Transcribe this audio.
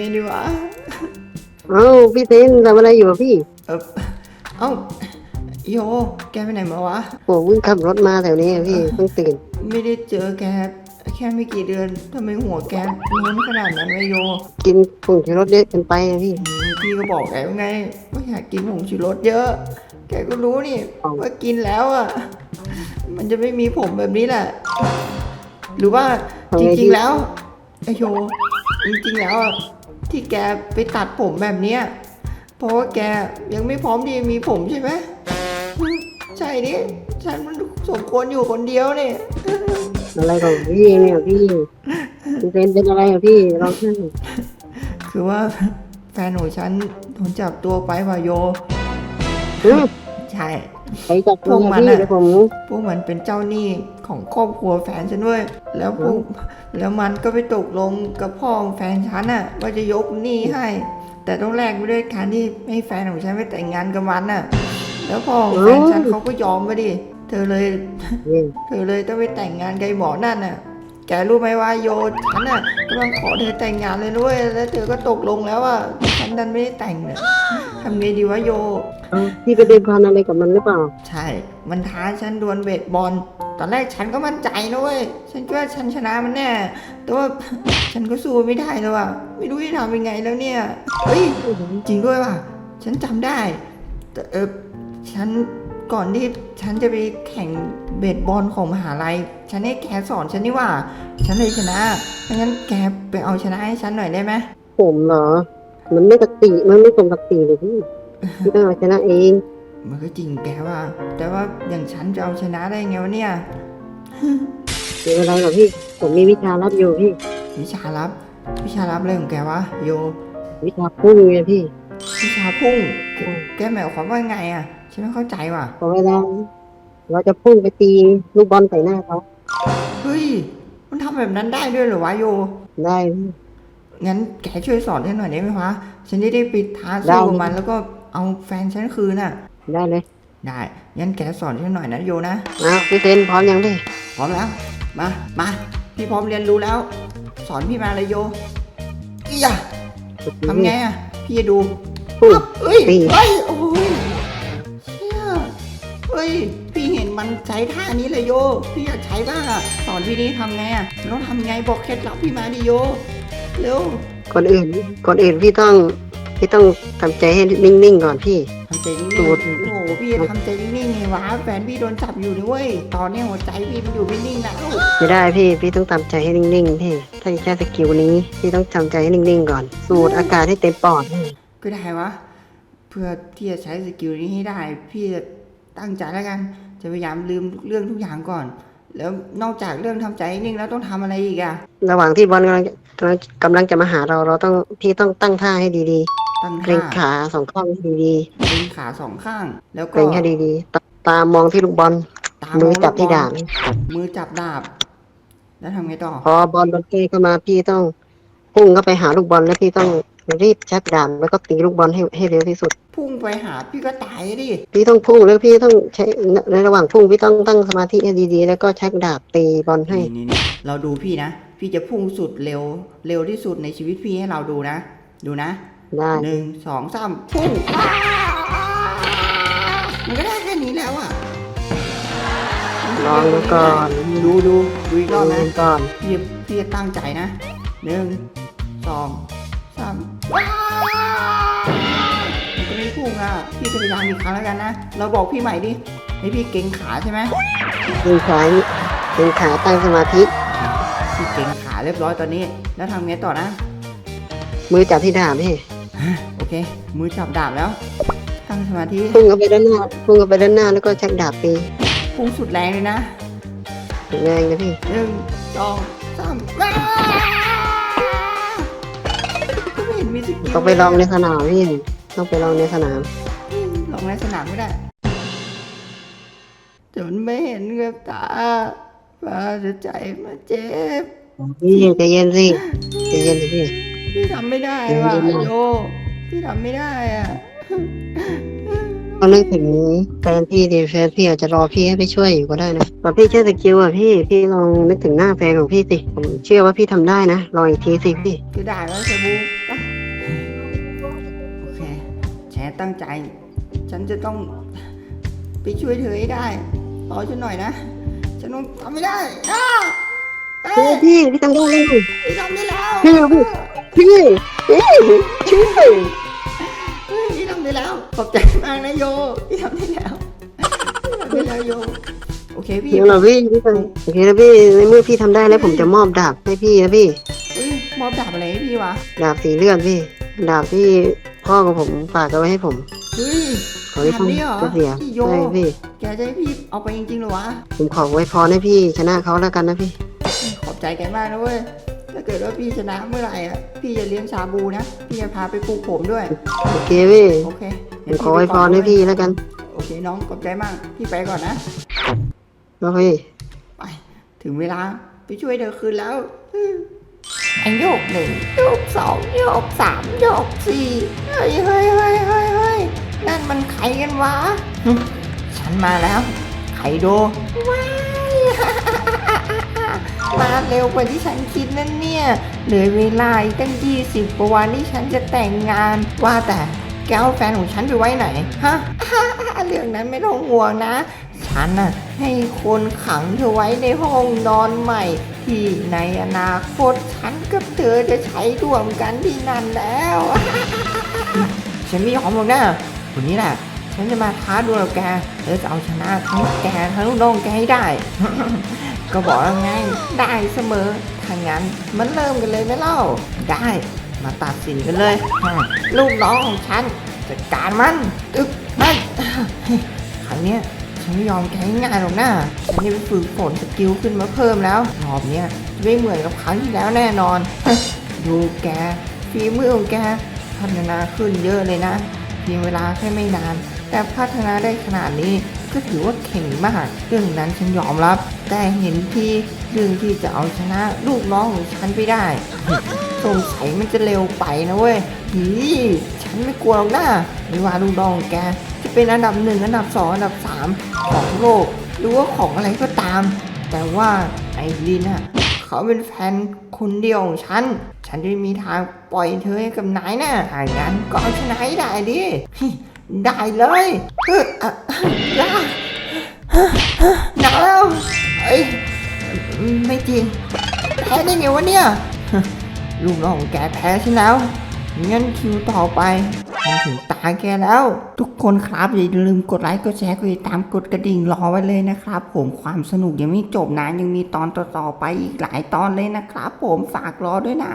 ไงดีวะ เอ้าพี่เซนทำอะไรอยู่อะพี่เออเอ้าโย แกไปไหนมาวะผมเพิ่งขับรถมาแถวนี้อะพี่เพิ่งตื่น ไม่ได้เจอแก แค่ไม่กี่เดือนทำไมหัวแกล้นขนาดนั้นวะโยกินผงชูรสเยอะเกินไปอะพี่ อืมพี่ก็บอกแกว่าไงว่าอยากกินผงชูรสเยอะ แกก็รู้นี่เอาว่ากินแล้วอะ มันจะไม่มีผมแบบนี้แหละ หรือว่าจริงๆแล้วไอโยจริงๆแล้วอะ ที่แกไปตัดผมแบบเนี้ยเพราะว่าแกยังไม่พร้อมที่จะมีผมใช่ไหมอืมใช่ดิฉันมันสมควรอยู่คนเดียวเนี่ยอะไรของพี่เนี่ยพี่พี่เซนเป็นอะไรอะพี่ร้องไห้คือว่าแฟนของฉันโดนจับตัวไปว่ะโยอืมใช่ไปจับตัวพวกมันพี่อะเดี๋ยวผมพวกมันเป็นเจ้าหนี้ ของครอบครัวแฟนฉันด้วย แล้วพวกแล้วมันก็ไปตกลงกับพ่อของแฟนฉันน่ะ ว่าจะยกหนี้ให้ แต่ต้องแลกไปด้วยการที่ให้แฟนของฉันไปแต่งงานกับมันน่ะ แล้วพ่อของแฟนฉันเขาก็ยอมมาดิ เธอเลยนี่เธอเลยต้องไปแต่งงานกับไอ้หมอนั่นน่ะ แกรู้ไหมว่าโยฉันน่ะกำลังขอเธอแต่งงานเลยด้วย แล้วเธอก็ตกลงแล้วอะฉันดันไม่ได้แต่งเนี่ยทำไงดีวะโยเอ้าพี่ไปเดินพันอะไรกับมันหรือเปล่า ใช่ มันท้าฉันดวลเบสบอล ตอนแรกฉันก็มั่นใจนะเว้ยฉันคิดว่าฉันชนะมันแน่ แต่ว่าฉันก็สู้ไม่ได้แล้วอะ ไม่รู้จะทำยังไงแล้วเนี่ย เฮ้ยจริงด้วยว่ะ ฉันจำได้ แต่เออฉันก่อนที่ฉันจะไปแข่งเบสบอลของมหาลัย ฉันให้แกสอนฉันนี่ว่า ฉันเลยชนะเพราะงั้นแกไปเอาชนะให้ฉันหน่อยได้ไหมผมเหรอ มันไม่ปกติ มันไม่สมปกติเลยพี่พี่ต้องเอาชนะเอง มันก็จริงแกว่า แต่ว่าอย่างฉันจะเอาชนะได้ไงวะเนี่ย เดี๋ยวอะไรหรอกพี่ ผมมีวิชาลับอยู่พี่ วิชาลับ วิชาลับอะไรของแกวะโย วิชาพุ่งไงพี่วิชาพุ่งแกอืมแกหมายความว่าไงอะ ฉันไม่เข้าใจว่ะพอเวลาเราจะพุ่งไปตีลูกบอลใส่หน้าเขา เฮ้ย มันทำแบบนั้นได้ด้วยเหรอวะโย ได้พี่ งั้นแกช่วยสอนฉันหน่อยได้ไหมวะ ฉันจะได้ไปท้าได้สู้กับมันแล้วก็เอาแฟนฉันคืนน่ะ ได้เลยได้งั้นแกสอนฉันหน่อยนะโยนะอ้าวพี่เซนพร้อมยังพี่พร้อมแล้ว มามาพี่พร้อมเรียนรู้แล้ว สอนพี่มาเลยโยอียะทำไงอะพี่จะดูพุ่งเฮ้ยตีเฮ้ยโอ้ยเชี่ยเฮ้ยพี่เห็นมันใช้ท่านี้เลยโยพี่อยากใช้บ้างอะสอนพี่นี่ทำไงอะต้องทำไงบอกเคล็ดลับพี่มาดิโยเร็วก่อนอื่นก่อนอื่นพี่ต้อง พี่ต้องทำใจให้นิ่งๆก่อนพี่ ทำใจนิ่งสูๆตรโอ้โหพี่จะทำใจนิ่งๆไงวะแฟนพี่โดนจับอยู่นะเว้ย ตอนนี้หัวใจพี่มันอยู่ไม่นิ่งแล้วไม่ได้พี่ พี่ต้องทำใจให้นิ่งๆพี่ถ้าจะใช้สกิลนี้ พี่ต้องทำใจให้นิ่งๆก่อน สูดอากาศให้เต็มปอดพี่ก็ได้วะ เพื่อที่จะใช้สกิลนี้ให้ได้ พี่จะตั้งใจแล้วกัน จะพยายามลืมเรื่องทุกอย่างก่อน แล้วนอกจากเรื่องทำใจนิ่งแล้วต้องทำอะไรอีกอะระหว่างที่บอลกำลังกำลังกำลังจะมาหาเรา เราต้องพี่ต้องตั้งท่าให้ดี ตั้งๆเกรท่างขาสองข้างให้ดีเกรงขาสองข้าง แล้วๆเกก็รงให้ดีๆตาตามองที่ลูกบอลตามือจับที่ลูกด่านมือจับดาบ แล้วทำไงต่อ พอบอลมันใกล้เข้ามาพี่ต้องพุ่งเข้าไปหาลูกบอลแล้วพี่ต้องรีบชักดาบแล้วก็ตีลูกบอลให้ให้เร็วที่สุด พุ่งไปหาพี่ก็ตายดิ พี่ต้องพุ่งแล้วพี่ต้องใช้ในระหว่างพุ่งพี่ต้องตั้งสมาธิให้ดีๆ แล้วก็ชักดาบตีบอลให้ นี่นี่นี่เราดูพี่นะ พี่จะพุ่งสุดเร็ว เร็วที่สุดในชีวิตพี่ให้เราดูนะ ดูนะ ได้หนึ่งสองสามพุ่งมันก็ได้แค่นี้แล้วอะลองดูก่อนดูดูดูอีกรอบลนะองก่อนพี่พี่จะตั้งใจนะหนึ่งสองสามมันก็ไม่พุ่งอะพี่จะพยายามอีกครั้งแล้วกันนะเราบอกพี่ใหม่ดิให้พี่เก่งขาใช่ไหมดึงขาดึงขาตั้งสมาธิพี่เก่งขาเรียบร้อยตอนนี้ แล้วทำไงต่อนะมือจับที่ดาบพี่ โอเค มือจับดาบแล้ว ตั้งสมาธิพุ่งเข้าไปด้านหน้าพุ่งเข้าไปด้านหน้าแล้วก็ชักดาบตีพุ่งสุดแรงเลยนะแรงนะพี่หนึ่งสองสามว้าวก็ไม่เห็นมีสกิลต้องไปลองในสนามพี่ต้องไปลองในสนามลองในสนามก็ได้จนไม่เห็นกับตาฟ้าจะใจมาเจ็บพี่ใจเย็นสิใจเย็นสิพี่ พี่ทำไม่ได้ว่ะเดี๋ยวๆโยพี่ทำไม่ได้อะต้องนึกถึงแฟนพี่ดิแฟนพี่อาจจะรอพี่ให้ไปช่วยอยู่ก็ได้นะตอนพี่ใช้สกิลอะพี่พี่ลองนึกถึงหน้าแฟนของพี่สิผมเชื่อว่าพี่ทำได้นะลองอีกทีสิพี่คือได้แล้วเชบูไปตั้งใจ ฉันจะต้องไปช่วยเธอให้ได้รอฉันหน่อยนะฉันต้องทำไม่ได้อ้าเอ้เฮ้ยยพี่พี่ทำได้แล้ว พี่ทำได้แล้ว พี่พี่ พี่พี่ช่วยเฮ้ยพี่ทำได้แล้ว ขอบใจมากนะโยพี่ทำได้แล้วพี่ทำได้แล้วโย โอเคพี่เดี๋ยวเหรอพี่พี่ทำโอเคแล้วพี่ในเมื่อพี่ทำได้แล้วผมจะมอบดาบให้พี่นะพี่เฮ้ยมอบดาบอะไรให้พี่วะ ดาบสีเลือดพี่ ดาบที่พ่อกับผมฝากเอาไว้ให้ผมเฮ้ย ขอให้ดาบนี้เหรอก็เสียพี่โย ใช่พี่ แกจะให้พี่เอาไปจริงๆเหรอวะ ผมขอไว้พรให้พี่ชนะเขาแล้วกันนะพี่ ขอบใจแกมากนะเว้ยถ้าเกิดว่าพี่ชนะเมื่อไหร่อะ พี่จะเลี้ยงชาบูนะ พี่จะพาไปปลูกผมด้วย โอเคพี่โอเคผเดี๋ยมวขอไว้พรให้พี่แล้วกัน โอเคน้องขอบใจมาก พี่ไปก่อนนะแล้วพี่ไปถึงเวลาไปช่วยเธอคืนแล้วไอ้โยกหนึ่งโยกสองโยกสามโยกสี่เฮ้ยเฮ้ยเฮ้ยเฮ้ยเฮ้ยนั่นมันใครกันวะหึฉันมาแล้วไคโดว้าย มาเร็วกว่าที่ฉันคิดนั่นเนี่ย เหลือเวลาอีกตั้ง20กว่าวันที่ฉันจะแต่งงาน ว่าแต่แกเอาแฟนของฉันไปไว้ไหน ฮะ เรื่องนั้นไม่ต้องห่วงนะ ฉันน่ะให้คนขังเธอไว้ในห้องนอนใหม่ ที่ในอนาคตฉันกับเธอจะใช้ร่วมกันที่นั่นแล้ว ฉันไม่ยอมหรอกนะวันนี้แหละฉันจะมาท้าดวลกับแกแล้วจะเอาชนะทั้งแกทั้งน้องแกให้ได้ ก็บอกแล้วไงได้เสมอถ้างั้นมันเริ่มกันเลยไหมเล่า ได้มาตัดสินกันเลย ลูกน้องของฉันจัดการมันอึ๊บมันครั้งเนี้ยฉันไม่ยอมแกง่ายหรอกนะฉันจะไปฝึกฝนสกิลขึ้นมาเพิ่มแล้วรอบเนี้ยจะไม่เหมือนกับครั้งที่แล้วแน่นอน ดูแกฝีมือของแกพัฒนาขึ้นเยอะเลยนะเพียงเวลาแค่ไม่นาน แต่พัฒนาได้ขนาดนี้ ก็ถือว่าเข่งมากเรื่องนั้นฉันยอมรับ แต่เห็นทีเรื่องที่จะเอาชนะลูกน้องของฉันไปได้สงสัยมันจะเร็วไปนะเว้ยหีฉันไม่กลัวหรอกนะไม่ว่าลูกน้องแกจะเป็นอันดับหนึ่งอันดับสองอันดับสามของโลก หรือว่าของอะไรก็ตาม แต่ว่าไอ้ลินอะเขาเป็นแฟนคนเดียวของฉัน ฉันจะมีทางปล่อยเธอให้กับนายนะถ้างั้นก็เอาชนะให้ได้ดิ ได้เลย ล่ะอะหนาวแล้วเอ้ยไม่จริง แพ้ได้ไงวะเนี่ย ลูกน้องแกแพ้ฉันแล้ว งั้นคิวต่อไปมันถึงตาแกแล้ว ทุกคนครับอย่าลืมกดไลค์กดแชร์กดติดตามกดกระดิ่งรอไว้เลยนะครับ ผมความสนุกยังไม่จบนะยังมีตอนต่อๆไปอีกหลายตอนเลยนะครับ ผมฝากรอด้วยนะ